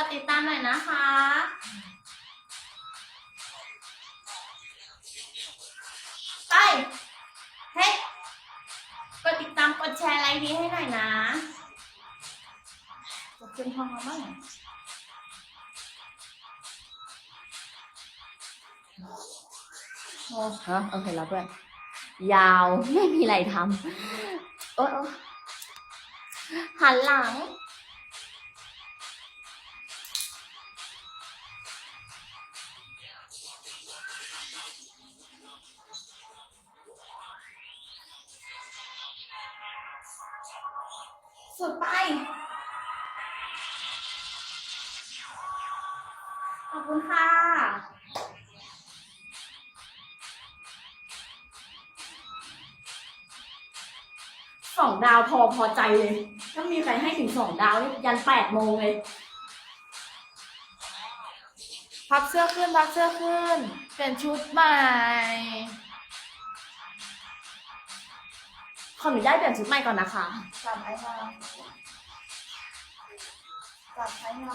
กดติดตามหน่อยนะคะไปเฮ้ยกดติดตามกดแชร์ไลค์นี้ให้หน่อยนะจะขึ้นห้องแล้วบ้างโอ้โอเคแล้วเพื่อนยาวไม่มีอะไรทำโอ๊ยโอ๊ยหันหลัง สุดไปขอบคุณค่ะ สองดาวพอพอใจเลย ถ้ามีใครให้ถึงสองดาวนี่ยันแปดโมงเลย พับเสื้อขึ้น พับเสื้อขึ้น เปลี่ยนชุดใหม่ ขออนุญาตเปลี่ยนชุดใหม่ก่อนนะคะจับไอ้มาจับไอ้มา